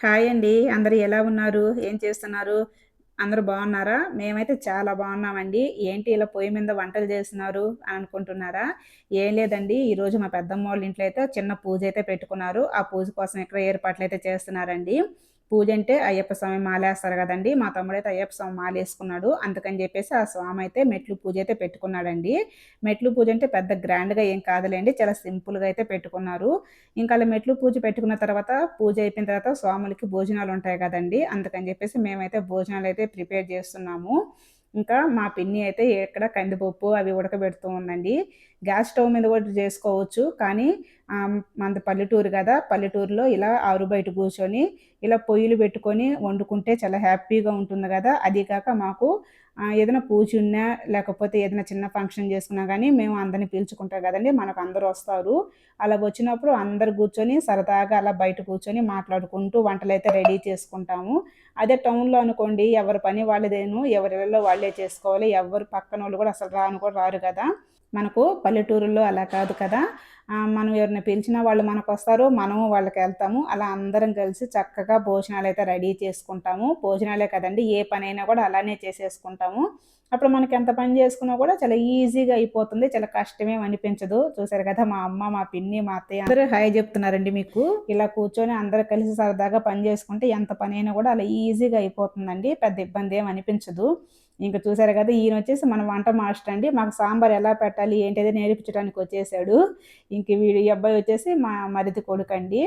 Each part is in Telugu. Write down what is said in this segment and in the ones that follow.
హాయ్ అండి. అందరు ఎలా ఉన్నారు? ఏం చేస్తున్నారు? అందరూ బాగున్నారా? మేమైతే చాలా బాగున్నామండి. ఏంటి ఇలా పొయ్యి మీద వంటలు చేస్తున్నారు అని అనుకుంటున్నారా? ఏం లేదండి. ఈరోజు మా పెద్దమ్మ వాళ్ళ ఇంట్లో అయితే చిన్న పూజ అయితే పెట్టుకున్నారు. ఆ పూజ కోసం ఇక్కడ ఏర్పాట్లు అయితే చేస్తున్నారండి. పూజ అంటే అయ్యప్ప స్వామి మాలేస్తారు కదండి. మా తమ్ముడైతే అయ్యప్ప స్వామి మాలేసుకున్నాడు. అందుకని చెప్పేసి ఆ స్వామి అయితే మెట్లు పూజ అయితే పెట్టుకున్నాడండి. మెట్లు పూజ అంటే పెద్ద గ్రాండ్గా ఏం కాదులేండి. చాలా సింపుల్గా అయితే పెట్టుకున్నారు. ఇంకా అలా మెట్లు పూజ పెట్టుకున్న తర్వాత పూజ అయిపోయిన తర్వాత స్వాములకి భోజనాలు ఉంటాయి కదండి. అందుకని చెప్పేసి మేమైతే భోజనాలు అయితే ప్రిపేర్ చేస్తున్నాము. ఇంకా మా పిన్ని అయితే ఇక్కడ కందిపప్పు అవి ఉడకబెడుతూ ఉందండి. గ్యాస్ స్టవ్ మీద కూడా చేసుకోవచ్చు. కానీ మనది పల్లెటూరు కదా పల్లెటూరులో ఇలా ఆరు బయట కూర్చొని ఇలా పొయ్యిలు పెట్టుకొని వండుకుంటే చాలా హ్యాపీగా ఉంటుంది కదా. అది కాక మాకు ఏదైనా పూజ ఉన్నా లేకపోతే ఏదైనా చిన్న ఫంక్షన్ చేసుకున్నా కానీ మేము అందరిని పీల్చుకుంటాం కదండి మనకు అందరూ వస్తారు. అలా వచ్చినప్పుడు అందరు కూర్చొని సరదాగా అలా బయట కూర్చొని మాట్లాడుకుంటూ వంటలు అయితే రెడీ చేసుకుంటాము. అదే టౌన్లో అనుకోండి ఎవరి పని వాళ్ళదేను ఎవరిలో వాళ్ళే చేసుకోవాలి ఎవరు పక్కన వాళ్ళు కూడా అసలు రాను కూడా రారు కదా. మనకు పల్లెటూరులో అలా కాదు కదా. మనం ఎవరిని పిలిచినా వాళ్ళు మనకు వస్తారు మనము వాళ్ళకి వెళ్తాము. అలా అందరం కలిసి చక్కగా భోజనాలు అయితే రెడీ చేసుకుంటాము. భోజనాలే కదండి ఏ పనైనా కూడా అలానే చేసేసుకుంటాము. అప్పుడు మనకి ఎంత పని చేసుకున్నా కూడా చాలా ఈజీగా అయిపోతుంది చాలా కష్టమే అనిపించదు. చూసారు కదా మా అమ్మ మా పిన్ని మా అత్తయ్య అందరూ హాయ్ చెప్తున్నారండి మీకు. ఇలా కూర్చొని అందరు కలిసి సరదాగా పని చేసుకుంటే ఎంత పని అయినా కూడా అలా ఈజీగా అయిపోతుందండి పెద్ద ఇబ్బంది ఏం అనిపించదు. ఇంకా చూసారు కదా ఈయన వచ్చేసి మన వంట మాస్టర్ అండి. మాకు సాంబార్ ఎలా పెట్టాలి ఏంటిది నేర్పించడానికి వచ్చేసాడు. ఇంక వీడి అబ్బాయి వచ్చేసి మా మరిది కొడుకు అండి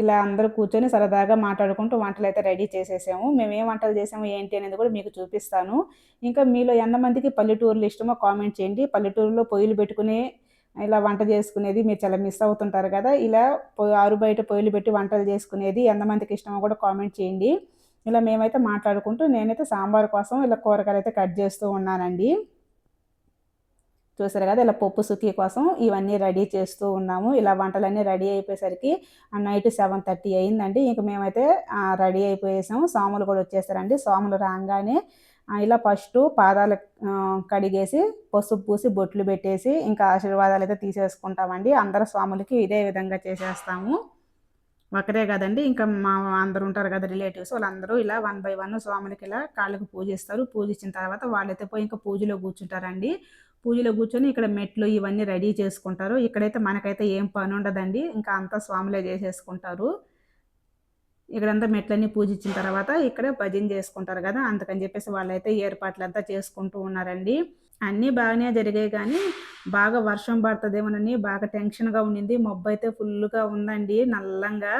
ఇలా అందరూ కూర్చొని సరదాగా మాట్లాడుకుంటూ వంటలు అయితే రెడీ చేసేసాము. మేము ఏం వంటలు చేసాము ఏంటి అనేది కూడా మీకు చూపిస్తాను. ఇంకా మీలో ఎంతమందికి పల్లెటూరులు ఇష్టమో కామెంట్ చేయండి. పల్లెటూరులో పొయ్యిలు పెట్టుకుని ఇలా వంట చేసుకునేది మీరు చాలా మిస్ అవుతుంటారు కదా. ఇలా ఆరు బయట పొయ్యిలు పెట్టి వంటలు చేసుకునేది ఎంతమందికి ఇష్టమో కూడా కామెంట్ చేయండి. ఇలా మేమైతే మాట్లాడుకుంటూ నేనైతే సాంబార్ కోసం ఇలా కూరగాయలు అయితే కట్ చేస్తూ ఉన్నానండి. చూసారు కదా ఇలా పప్పు సుఖీ కోసం ఇవన్నీ రెడీ చేస్తూ ఉన్నాము. ఇలా వంటలన్నీ రెడీ అయిపోయేసరికి నైట్ సెవెన్ థర్టీ అయిందండి. ఇంక మేమైతే రెడీ అయిపోయేసాము. సాములు కూడా వచ్చేసారండి. సాములు రాగానే ఇలా ఫస్ట్ పాదాలు కడిగేసి పసుపు పూసి బొట్లు పెట్టేసి ఇంకా ఆశీర్వాదాలు అయితే తీసేసుకుంటామండి. అందరు స్వాములకి ఇదే విధంగా చేసేస్తాము. ఒకరే కదండి. ఇంకా మా అందరు ఉంటారు కదా రిలేటివ్స్ వాళ్ళందరూ ఇలా వన్ బై వన్ స్వాములకి ఇలా కాళ్ళకి పూజిస్తారు. పూజించిన తర్వాత వాళ్ళైతే పోయి ఇంకా పూజలో కూర్చుంటారండి. పూజలో కూర్చొని ఇక్కడ మెట్లు ఇవన్నీ రెడీ చేసుకుంటారు. ఇక్కడైతే మనకైతే ఏం పని ఉండదండి ఇంకా అంతా స్వాములే చేసేసుకుంటారు. ఇక్కడంతా మెట్లన్నీ పూజించిన తర్వాత ఇక్కడ భజన చేసుకుంటారు కదా అందుకని చెప్పేసి వాళ్ళైతే ఏర్పాట్లు అంతా చేసుకుంటూ ఉన్నారండి. అన్నీ బాగానే జరిగాయి కానీ బాగా వర్షం పడుతుందేమోనని బాగా టెన్షన్గా ఉండింది. మబ్బు అయితే ఫుల్గా ఉందండి. నల్లంగా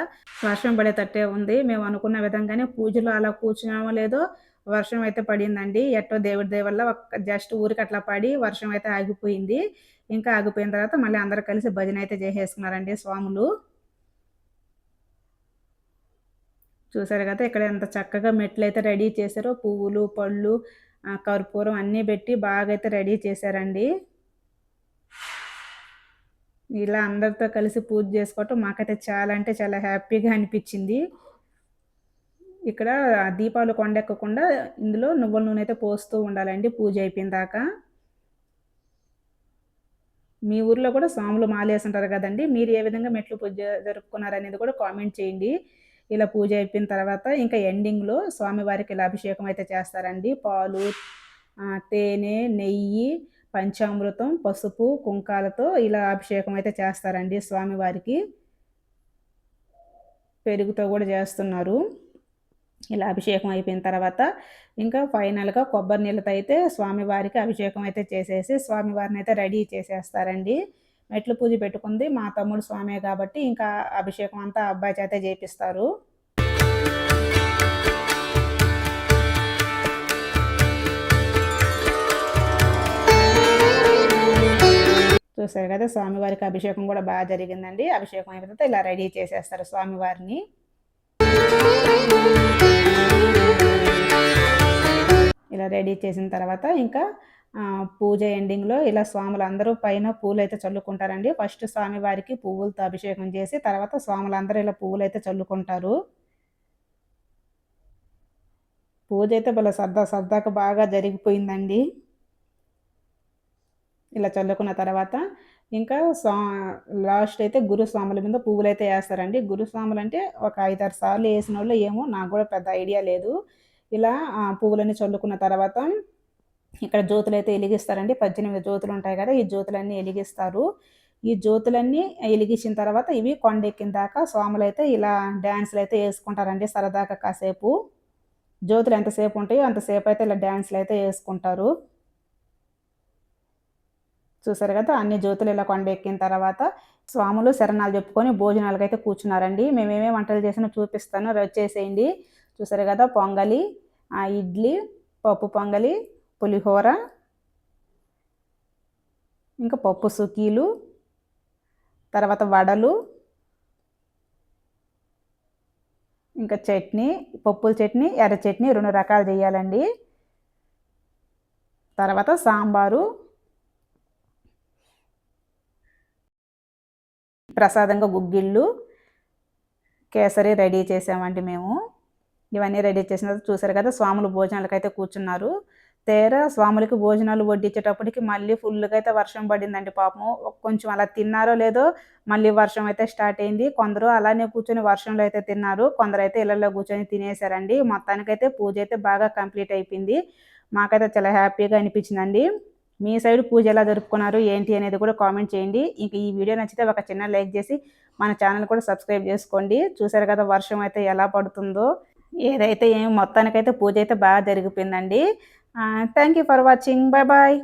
వర్షం పడేటట్టే ఉంది. మేము అనుకున్న విధంగానే పూజలు అలా కూర్చున్నామో లేదో వర్షం అయితే పడిందండి. ఎట్టో దేవుడి దేవ ఒక జస్ట్ ఊరికి అట్లా పడి వర్షం అయితే ఆగిపోయింది. ఇంకా ఆగిపోయిన తర్వాత మళ్ళీ అందరు కలిసి భజన అయితే చేసేసుకున్నారండి స్వాములు. చూసారు కదా ఇక్కడ ఎంత చక్కగా మెట్లు అయితే రెడీ చేశారో పువ్వులు పళ్ళు కర్పూరం అన్నీ పెట్టి బాగా అయితే రెడీ చేశారండి. ఇలా అందరితో కలిసి పూజ చేసుకోవటం మాకైతే చాలా అంటే చాలా హ్యాపీగా అనిపించింది. ఇక్కడ దీపాలు కొండెక్కకుండా ఇందులో నువ్వుల నూనె అయితే పోస్తూ ఉండాలండి. పూజ అయిపోయిన దాకా. మీ ఊర్లో కూడా స్వాములు మాలేసుంటారు కదండి. మీరు ఏ విధంగా మెట్లు పూజ జరుపుకున్నారు అనేది కూడా కామెంట్ చేయండి. ఇలా పూజ అయిపోయిన తర్వాత ఇంకా ఎండింగ్లో స్వామివారికి ఇలా అభిషేకం అయితే చేస్తారండి. పాలు తేనె నెయ్యి పంచామృతం పసుపు కుంకాలతో ఇలా అభిషేకం అయితే చేస్తారండి స్వామివారికి. పెరుగుతో కూడా చేస్తున్నారు. ఇలా అభిషేకం అయిపోయిన తర్వాత ఇంకా ఫైనల్గా కొబ్బరి నీళ్ళతో అయితే స్వామివారికి అభిషేకం అయితే చేసేసి స్వామివారిని అయితే రెడీ చేసేస్తారండి. మెట్లు పూజ పెట్టుకుంది మా తమ్ముడు స్వామి కాబట్టి ఇంకా అభిషేకం అంతా అబ్బాయి చేత చేపిస్తారు. చూసారు కదా స్వామివారికి అభిషేకం కూడా బాగా జరిగిందండి. అభిషేకం అయిపోతే ఇలా రెడీ చేసేస్తారు స్వామివారిని. రెడీ చేసిన తర్వాత ఇంకా పూజ ఎండింగ్లో ఇలా స్వాములు అందరూ పైన పూలు అయితే చల్లుకుంటారండి. ఫస్ట్ స్వామివారికి పువ్వులతో అభిషేకం చేసి తర్వాత స్వాములు అందరూ ఇలా పువ్వులు అయితే చల్లుకుంటారు. పూజ అయితే భలే సర్దా సర్దాకు బాగా జరిగిపోయిందండి. ఇలా చల్లుకున్న తర్వాత ఇంకా స్వా లాస్ట్ అయితే గురుస్వాముల మీద పువ్వులు అయితే వేస్తారండి. గురుస్వాములు అంటే ఒక ఐదారు సార్లు వేసిన వాళ్ళు ఏమో నాకు కూడా పెద్ద ఐడియా లేదు. ఇలా పువ్వులన్నీ చల్లుకున్న తర్వాత ఇక్కడ జ్యోతులు అయితే వెలిగిస్తారండి. పద్దెనిమిది జ్యోతులు ఉంటాయి కదా ఈ జ్యోతులన్నీ వెలిగిస్తారు. ఈ జ్యోతులన్నీ వెలిగించిన తర్వాత ఇవి కొండెక్కిన దాకా స్వాములు అయితే ఇలా డ్యాన్సులు అయితే వేసుకుంటారండి సరదాగా కాసేపు. జ్యోతులు ఎంతసేపు ఉంటాయో అంతసేపు అయితే ఇలా డ్యాన్సులు అయితే వేసుకుంటారు. చూసారు కదా అన్ని జ్యోతులు ఇలా కొండ ఎక్కిన తర్వాత స్వాములు శరణాలు చెప్పుకొని భోజనాలకు అయితే కూర్చున్నారండి. మేమేమే వంటలు చేసినా చూపిస్తాను. వచ్చేసేయండి చూసారు కదా పొంగలి ఇడ్లీ పప్పు పొంగలి పులిహోర ఇంకా పప్పు సుకీలు తర్వాత వడలు ఇంకా చట్నీ పప్పుల చట్నీ ఎర్ర చట్నీ రెండు రకాలు చేయాలండి. తర్వాత సాంబారు ప్రసాదంగా గుగ్గిళ్ళు కేసరి రెడీ చేసామండి మేము. ఇవన్నీ రెడీ చేసిన చూసారు కదా స్వాములు భోజనాలకు అయితే కూర్చున్నారు. తేరా స్వాములకి భోజనాలు వడ్డించేటప్పటికి మళ్ళీ ఫుల్గా అయితే వర్షం పడిందండి పాపం. కొంచెం అలా తిన్నారో లేదో మళ్ళీ వర్షం అయితే స్టార్ట్ అయింది. కొందరు అలానే కూర్చొని వర్షంలో అయితే తిన్నారు. కొందరు అయితే ఇళ్ళలో కూర్చొని తినేశారండి. మొత్తానికైతే పూజ అయితే బాగా కంప్లీట్ అయిపోయింది. మాకైతే చాలా హ్యాపీగా అనిపించిందండి. మీ సైడ్ పూజ ఎలా జరుపుకున్నారు ఏంటి అనేది కూడా కామెంట్ చేయండి. ఇంక ఈ వీడియో నచ్చితే ఒక చిన్న లైక్ చేసి మన ఛానల్ కూడా సబ్స్క్రైబ్ చేసుకోండి. చూసారు కదా వర్షం అయితే ఎలా పడుతుందో. ఏదైతే ఏం మొత్తానికైతే పూజ అయితే బాగా జరిగిపోయిందండి. Thank you for watching bye bye